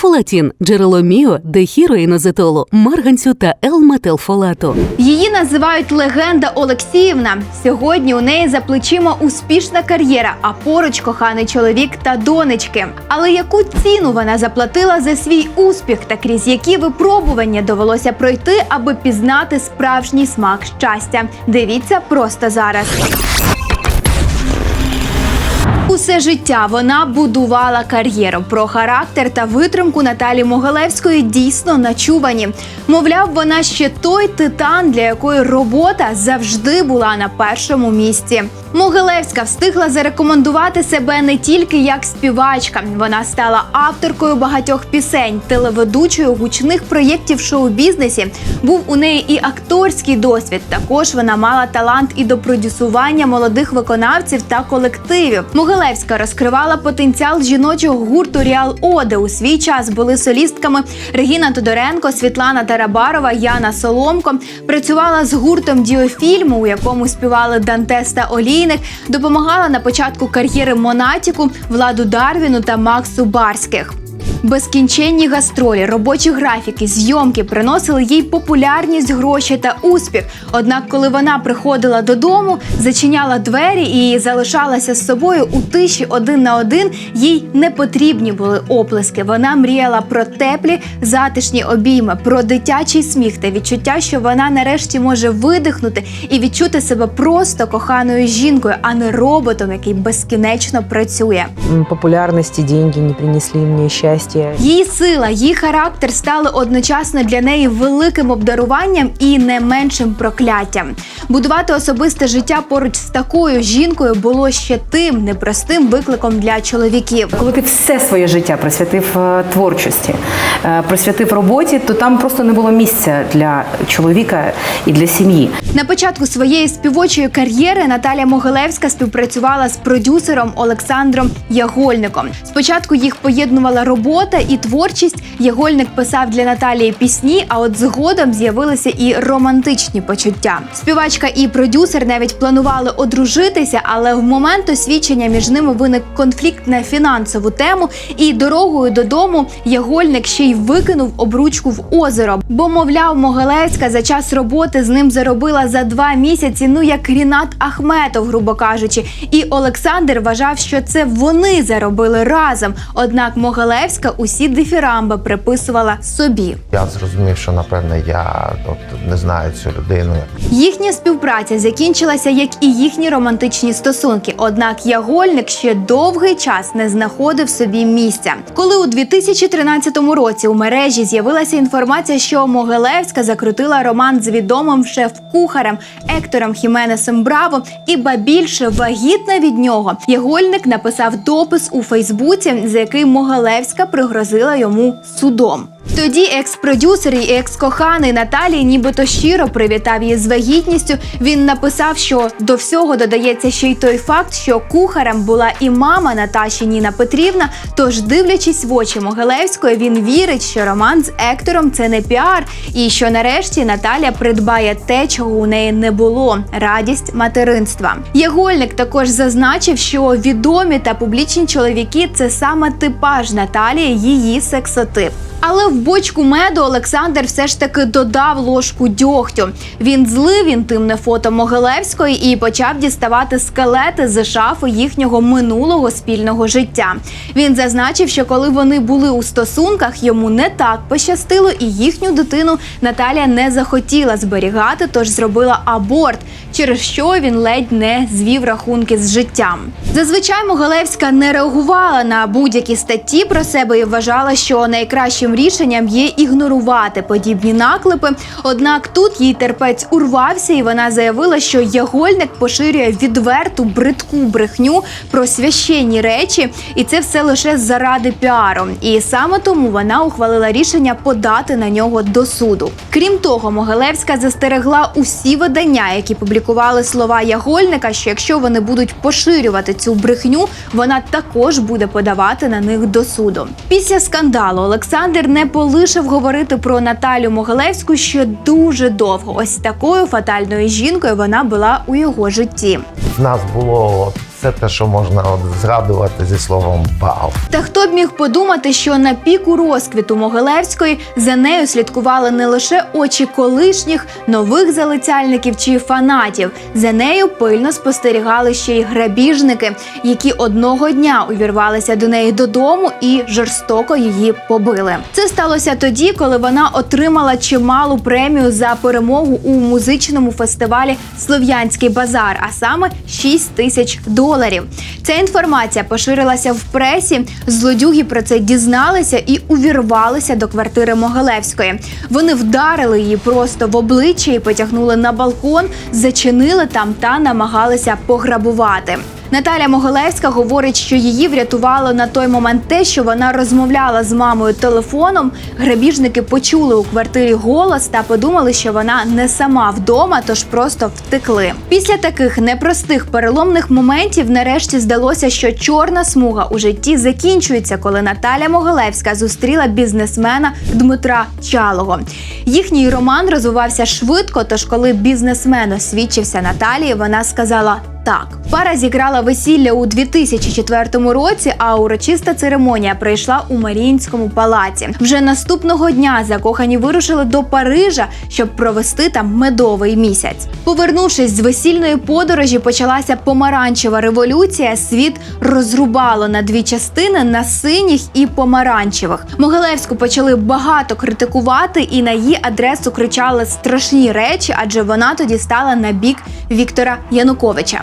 Фолатін джерело міо, дехіроїнозетолу, марганцю та Л-метилфолату. Її називають легенда Олексіївна. Сьогодні у неї за плечима успішна кар'єра, а поруч коханий чоловік та донечки. Але яку ціну вона заплатила за свій успіх та крізь які випробування довелося пройти, аби пізнати справжній смак щастя? Дивіться просто зараз. Усе життя вона будувала кар'єру. Про характер та витримку Наталі Могилевської дійсно начувані. Мовляв, вона ще той титан, для якої робота завжди була на першому місці. Могилевська встигла зарекомендувати себе не тільки як співачка, вона стала авторкою багатьох пісень, телеведучою гучних проєктів шоу-бізнесі. Був у неї і акторський досвід. Також вона мала талант і до продюсування молодих виконавців та колективів. Могилевська розкривала потенціал жіночого гурту Ріал Оде. У свій час були солістками Регіна Тодоренко, Світлана Тарабарова, Яна Соломко. Працювала з гуртом Діофільму, у якому співали Дантес та Олійник. Допомагала на початку кар'єри Монатіку, Владу Дарвіну та Максу Барських. Безкінченні гастролі, робочі графіки, зйомки приносили їй популярність, гроші та успіх. Однак, коли вона приходила додому, зачиняла двері і залишалася з собою у тиші один на один, їй не потрібні були оплески. Вона мріяла про теплі затишні обійми, про дитячий сміх та відчуття, що вона нарешті може видихнути і відчути себе просто коханою жінкою, а не роботом, який безкінечно працює. М, Популярность деньги не принесли мне счастья. Її сила, її характер стали одночасно для неї великим обдаруванням і не меншим прокляттям. Будувати особисте життя поруч з такою жінкою було ще тим непростим викликом для чоловіків. Коли ти все своє життя присвятив е, творчості, е, присвятив роботі, то там просто не було місця для чоловіка і для сім'ї. На початку своєї співочої кар'єри Наталя Могилевська співпрацювала з продюсером Олександром Ягольником. Спочатку їх поєднувала робота і творчість. Ягольник писав для Наталії пісні, а от згодом з'явилися і романтичні почуття. Співачка і продюсер навіть планували одружитися, але в момент освідчення між ними виник конфлікт на фінансову тему, і дорогою додому Ягольник ще й викинув обручку в озеро. Бо, мовляв, Могилевська за час роботи з ним заробила за два місяці, ну як Рінат Ахметов, грубо кажучи. І Олександр вважав, що це вони заробили разом. Однак Могилевська усі дифірамби приписувала собі. Я зрозумів, що напевне я от, не знаю цю людину. Їхня співпраця закінчилася, як і їхні романтичні стосунки. Однак Ягольник ще довгий час не знаходив собі місця. Коли у 2013 році у мережі з'явилася інформація, що Могилевська закрутила роман з відомим шеф-кухарем Ектором Хіменесом Браво, і ба більше вагітна від нього. Ягольник написав допис у Фейсбуці, за який Могилевська пригрозила йому судом. Тоді екс-продюсер і екс-коханий Наталії нібито щиро привітав її з вагітністю. Він написав, що до всього додається ще й той факт, що кухарем була і мама Наташі Ніна Петрівна. Тож, дивлячись в очі Могилевської, він вірить, що роман з Ектором це не піар, і що нарешті Наталя придбає те, чого у неї не було радість материнства. Ягольник також зазначив, що відомі та публічні чоловіки це саме типаж Наталії, її сексотип. Але в бочку меду Олександр все ж таки додав ложку дьогтю. Він злив інтимне фото Могилевської і почав діставати скелети з шафи їхнього минулого спільного життя. Він зазначив, що коли вони були у стосунках, йому не так пощастило, і їхню дитину Наталя не захотіла зберігати, тож зробила аборт, через що він ледь не звів рахунки з життям. Зазвичай Могилевська не реагувала на будь-які статті про себе і вважала, що найкращим рішенням є ігнорувати подібні наклепи. Однак тут їй терпець урвався, і вона заявила, що Ягольник поширює відверту бридку брехню про священні речі, і це все лише заради піару. І саме тому вона ухвалила рішення подати на нього до суду. Крім того, Могилевська застерегла усі видання, які публікували слова Ягольника, що якщо вони будуть поширювати цю брехню, вона також буде подавати на них до суду. Після скандалу Олександр не полишив говорити про Наталю Могилевську ще дуже довго. Ось такою фатальною жінкою вона була у його житті. В нас було це те, що можна от згадувати зі словом вау. Та хто б міг подумати, що на піку розквіту Могилевської за нею слідкували не лише очі колишніх нових залицяльників чи фанатів. За нею пильно спостерігали ще й грабіжники, які одного дня увірвалися до неї додому і жорстоко її побили. Це сталося тоді, коли вона отримала чималу премію за перемогу у музичному фестивалі Слов'янський базар, а саме 6 тисяч доларів. Ця інформація поширилася в пресі. Злодюги про це дізналися і увірвалися до квартири Могилевської. Вони вдарили її просто в обличчя і потягнули на балкон, зачинили там та намагалися пограбувати. Наталя Могилевська говорить, що її врятувало на той момент те, що вона розмовляла з мамою телефоном. Грабіжники почули у квартирі голос та подумали, що вона не сама вдома, тож просто втекли. Після таких непростих переломних моментів, нарешті здалося, що чорна смуга у житті закінчується, коли Наталя Могилевська зустріла бізнесмена Дмитра Чалого. Їхній роман розвивався швидко. Тож, коли бізнесмен освідчився Наталії, вона сказала. Так, пара зіграла весілля у 2004 році, а урочиста церемонія пройшла у Маріїнському палаці. Вже наступного дня закохані вирушили до Парижа, щоб провести там медовий місяць. Повернувшись з весільної подорожі, почалася помаранчева революція. Світ розрубало на дві частини на синіх і помаранчевих. Могилевську почали багато критикувати, і на її адресу кричали страшні речі, адже вона тоді стала на бік Віктора Януковича.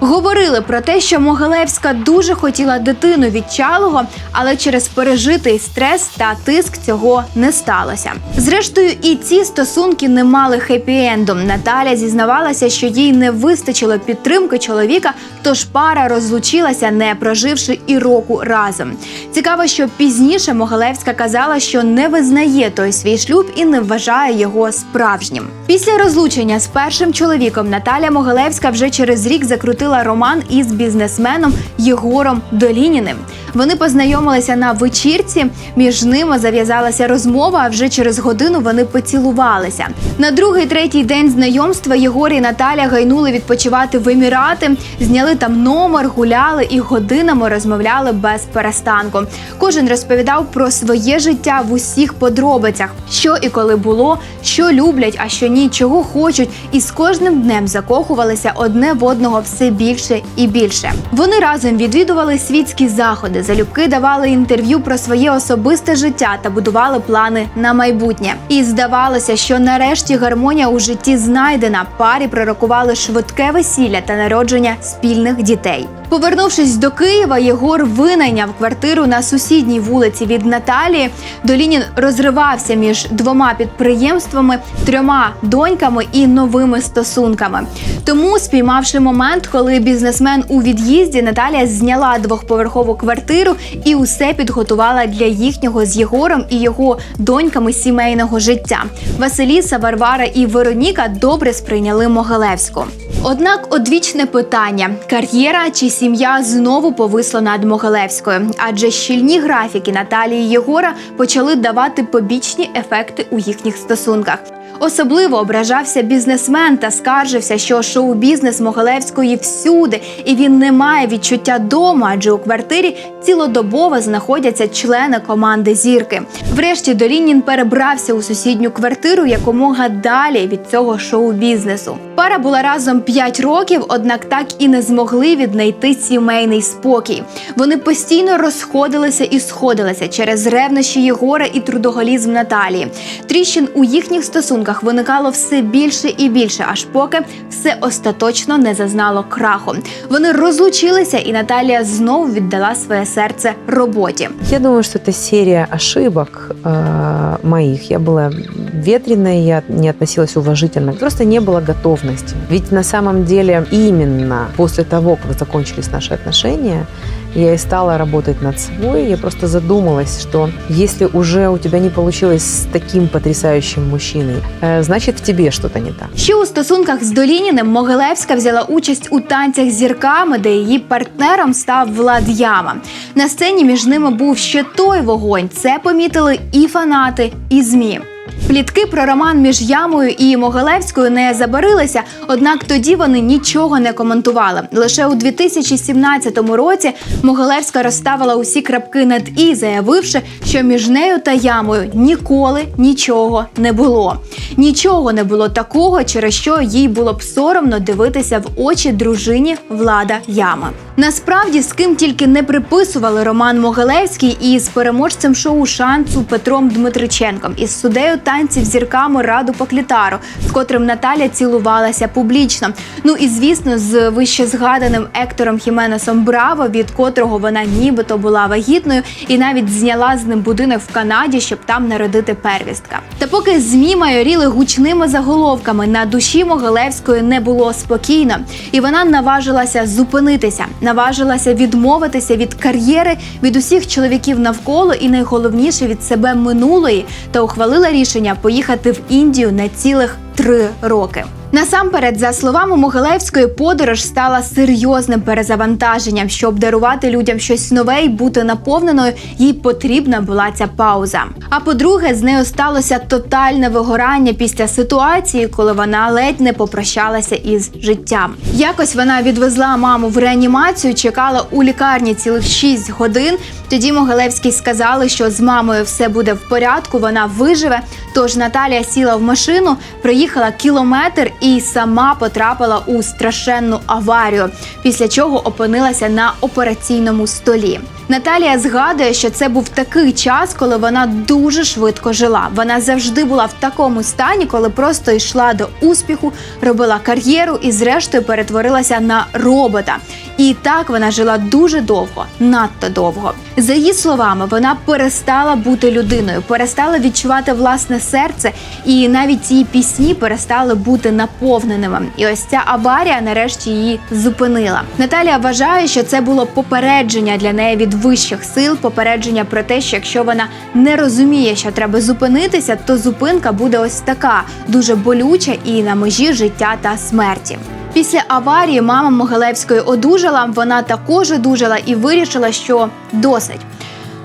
Говорили про те, що Могилевська дуже хотіла дитину від Чалого, але через пережитий стрес та тиск цього не сталося. Зрештою, і ці стосунки не мали хеппі-ендом. Наталя зізнавалася, що їй не вистачило підтримки чоловіка, тож пара розлучилася, не проживши і року разом. Цікаво, що пізніше Могилевська казала, що не визнає той свій шлюб і не вважає його справжнім. Після розлучення з першим чоловіком Наталя Могилевська вже через рік закрутила роман із бізнесменом Єгором Долініним. Вони познайомилися на вечірці. Між ними зав'язалася розмова. А вже через годину вони поцілувалися. На другий третій день знайомства Єгор і Наталя гайнули відпочивати в Емірати, зняли там номер, гуляли і годинами розмовляли без перестанку. Кожен розповідав про своє життя в усіх подробицях, що і коли було, що люблять, а що ні, чого хочуть, і з кожним днем закохувалися одне в одного все більше і більше. Вони разом відвідували світські заходи, залюбки давали інтерв'ю про своє особисте життя та будували плани на майбутнє. І здавалося, що нарешті гармонія у житті знайдена. Парі пророкували швидке весілля та народження спільних дітей. Повернувшись до Києва, Єгор винайняв квартиру на сусідній вулиці від Наталії. Долінін розривався між двома підприємствами, трьома доньками і новими стосунками. Тому, спіймавши момент, коли бізнесмен у від'їзді, Наталія зняла двохповерхову квартиру і усе підготувала для їхнього з Єгором і його доньками сімейного життя. Василіса, Варвара і Вероніка добре сприйняли Могилевську. Однак одвічне питання: кар'єра чи сім'я знову повисло над Могилевською, адже щільні графіки Наталії Єгора почали давати побічні ефекти у їхніх стосунках. Особливо ображався бізнесмен та скаржився, що шоу-бізнес Могилевської всюди, і він не має відчуття дому, адже у квартирі цілодобово знаходяться члени команди зірки. Врешті Долінін перебрався у сусідню квартиру якомога далі від цього шоу-бізнесу. Пара була разом 5 років, однак так і не змогли віднайти сімейний спокій. Вони постійно розходилися і сходилися через ревнощі Єгора і трудоголізм Наталії. Тріщин у їхніх стосунках виникало все більше і більше, аж поки все остаточно не зазнало краху. Вони розлучилися, і Наталія знову віддала своє серце роботі. Я думаю, что это серия ошибок э, моих. Я была ветреной, я не относилась уважительно. Просто не было готовности. Ведь на самом деле именно после того, как закончились наши отношения, я и стала работать над собой. Я просто задумалась, что если уже у тебя не получилось с таким потрясающим мужчиной, э, значит в тебе что-то не так. Ще у стосунках з Долініним Могилевська взяла участь у танцях зірками, де її партнером став Влад Яма. На сцені між ними був ще той вогонь. Це помітили і фанати, і змі. Плітки про роман між ямою і Могилевською не забарилися, однак тоді вони нічого не коментували. Лише у 2017 році Могилевська розставила усі крапки над і, заявивши, що між нею та ямою ніколи нічого не було. Нічого не було такого, через що їй було б соромно дивитися в очі дружині влада яма. Насправді, з ким тільки не приписували Роман Могилевський із переможцем шоу шансу Петром Дмитриченком, із суддею танців зірками Раду Поклітару, з котрим Наталя цілувалася публічно. Ну і звісно, з вищезгаданим Ектором Хіменесом Браво, від котрого вона нібито була вагітною, і навіть зняла з ним будинок в Канаді, щоб там народити первістка. Та поки змі майоріли гучними заголовками, на душі Могилевської не було спокійно, і вона наважилася зупинитися, наважилася відмовитися від кар'єри, від усіх чоловіків навколо, і найголовніше від себе минулої, та ухвалила рішення поїхати в Індію на цілих три роки. Насамперед, за словами Могилевської, подорож стала серйозним перезавантаженням. Щоб дарувати людям щось нове і бути наповненою, їй потрібна була ця пауза. А по-друге, з нею сталося тотальне вигорання після ситуації, коли вона ледь не попрощалася із життям. Якось вона відвезла маму в реанімацію, чекала у лікарні цілих 6 годин. Тоді Могилевській сказали, що з мамою все буде в порядку, вона виживе. Тож Наталія сіла в машину, проїхала кілометр і сама потрапила у страшенну аварію, після чого опинилася на операційному столі. Наталія згадує, що це був такий час, коли вона дуже швидко жила. Вона завжди була в такому стані, коли просто йшла до успіху, робила кар'єру і, зрештою, перетворилася на робота. І так вона жила дуже довго, надто довго. За її словами, вона перестала бути людиною, перестала відчувати власне серце, і навіть її пісні перестали бути наповненими. І ось ця аварія нарешті її зупинила. Наталія вважає, що це було попередження для неї від вищих сил, попередження про те, що якщо вона не розуміє, що треба зупинитися, то зупинка буде ось така дуже болюча і на межі життя та смерті. Після аварії мама Могилевської одужала. Вона також одужала і вирішила, що досить.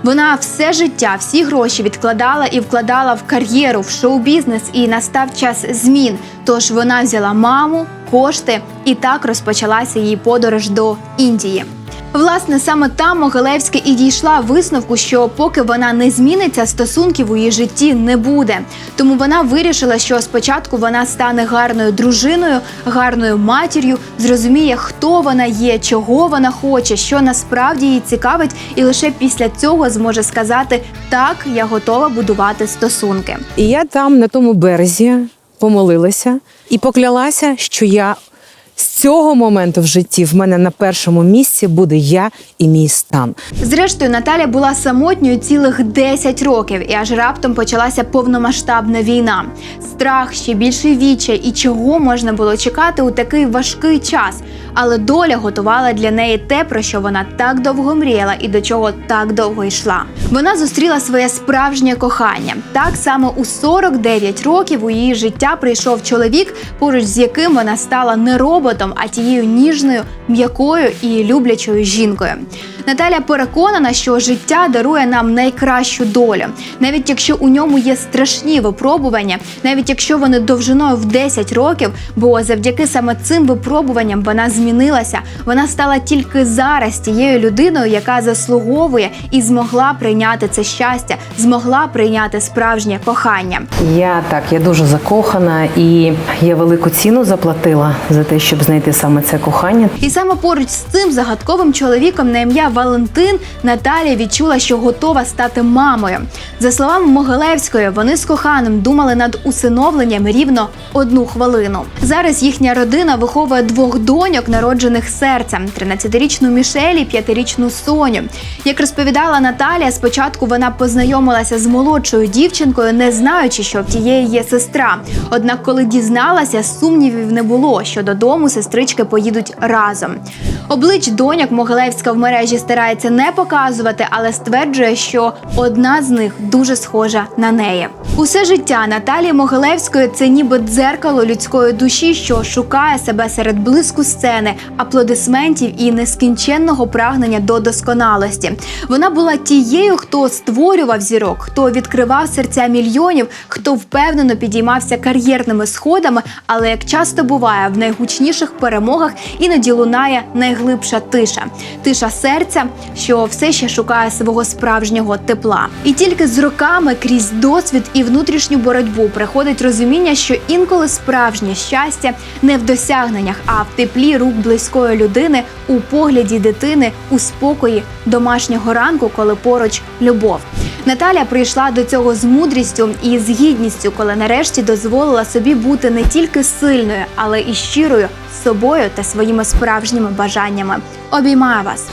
Вона все життя, всі гроші відкладала і вкладала в кар'єру, в шоу-бізнес, і настав час змін. Тож вона взяла маму, кошти, і так розпочалася її подорож до Індії. Власне, саме там Могилевська і дійшла висновку, що поки вона не зміниться, стосунків у її житті не буде. Тому вона вирішила, що спочатку вона стане гарною дружиною, гарною матір'ю, зрозуміє, хто вона є, чого вона хоче, що насправді її цікавить, і лише після цього зможе сказати так, я готова будувати стосунки. І я там, на тому березі, помолилася і поклялася, що я з цього моменту в житті в мене на першому місці буде я і мій стан. Зрештою, Наталя була самотньою цілих 10 років, і аж раптом почалася повномасштабна війна. Страх, ще більший відчай і чого можна було чекати у такий важкий час. Але доля готувала для неї те, про що вона так довго мріяла і до чого так довго йшла. Вона зустріла своє справжнє кохання. Так саме у 49 років у її життя прийшов чоловік, поруч з яким вона стала не роботом, а тією ніжною, м'якою і люблячою жінкою. Наталя переконана, що життя дарує нам найкращу долю, навіть якщо у ньому є страшні випробування, навіть якщо вони довжиною в 10 років, бо завдяки саме цим випробуванням вона змінилася. Вона стала тільки зараз тією людиною, яка заслуговує і змогла прийняти це щастя, змогла прийняти справжнє кохання. Я так, я дуже закохана, і я велику ціну заплатила за те, щоб знайти саме це кохання. І саме поруч з цим загадковим чоловіком на ім'я Валентин Наталія відчула, що готова стати мамою. За словами Могилевської, вони з коханим думали над усиновленням рівно одну хвилину. Зараз їхня родина виховує двох доньок, народжених серцем: 13-річну Мішель і 5-річну Соню. Як розповідала Наталія, спочатку вона познайомилася з молодшою дівчинкою, не знаючи, що в тієї є сестра. Однак, коли дізналася, сумнівів не було, що додому сестрички поїдуть разом. Облич доньок Могилевська в мережі старається не показувати, але стверджує, що одна з них дуже схожа на неї. Усе життя Наталії Могилевської це ніби дзеркало людської душі, що шукає себе серед блиску сцени, аплодисментів і нескінченного прагнення до досконалості. Вона була тією, хто створював зірок, хто відкривав серця мільйонів, хто впевнено підіймався кар'єрними сходами, але як часто буває в найгучніших перемогах, іноді лунає найглибша тиша, тиша серця, що все ще шукає свого справжнього тепла. І тільки з роками крізь досвід і внутрішню боротьбу приходить розуміння, що інколи справжнє щастя не в досягненнях, а в теплі рук близької людини, у погляді дитини, у спокої домашнього ранку, коли поруч любов. Наталя прийшла до цього з мудрістю і з гідністю, коли нарешті дозволила собі бути не тільки сильною, але і щирою собою та своїми справжніми бажаннями. Обіймаю вас.